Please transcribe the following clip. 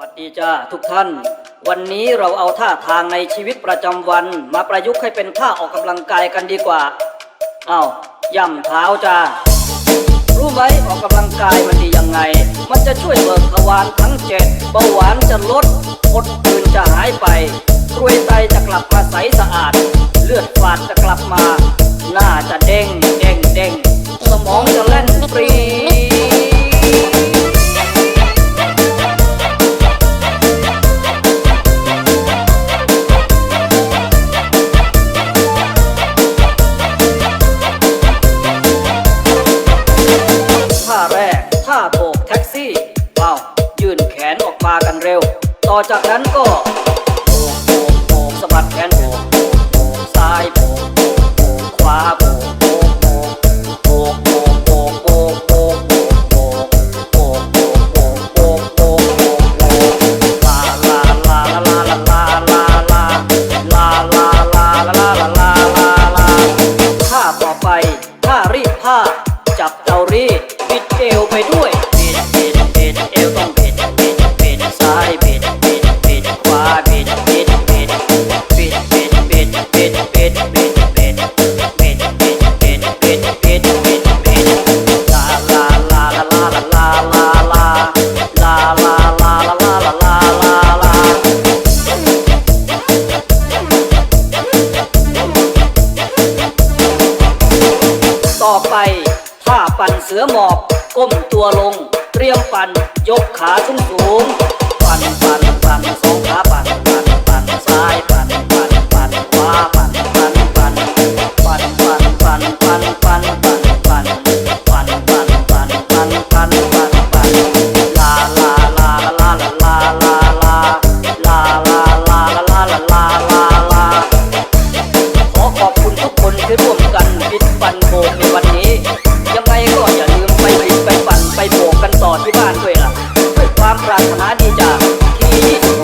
วัสดีจ้าทุกท่าน วันนี้เราเอาท่าทางในชีวิตประจำวัน มาประยุกต์ให้เป็นท่าออกกำลังกายกันดีกว่าเอา้าย่ำเท้าจ้ารู้ไหมออกกำลังกายมันดียังไง มันจะช่วยเบิกทวารทั้งเจ็ดเบาหวานจะลดอดตื่นจะหายไปกรวยไตจะกลับมาใสสะอาด เลือดฝาดจะกลับมา หน้าจะเด้งเด้งเด้งสมองจะเล่น นแขนออกมากันเร็ว ต่อจากนั้นก็โบกโบกโบกสะบัดแขนโบกโบกโบกซ้ายโบกโบกโบกขวาโบกโบกโบกโบกโบกโบกโบกโบกโบกโบกโบกโบกโบกโบกโบกโบกโบกลาลาลาลาลาลาลาลาลาลาลาลาลาลาลาลาลาท่าต่อไปท่ารีดผ้าจับเตารีดบิดเอวไปด้วย ต่อไปท่าปั่นเสือหมอบก้มตัวลง เตรียมปั่นยกขาสูงสูง ปั่นปั่นปั่นสอง ฟันโบกในวันนี้ ยังไงก็อย่าลืมไปไปฟันไปโบกกันต่อที่บ้านด้วยล่ะด้วยความปรารถนาดีจากที่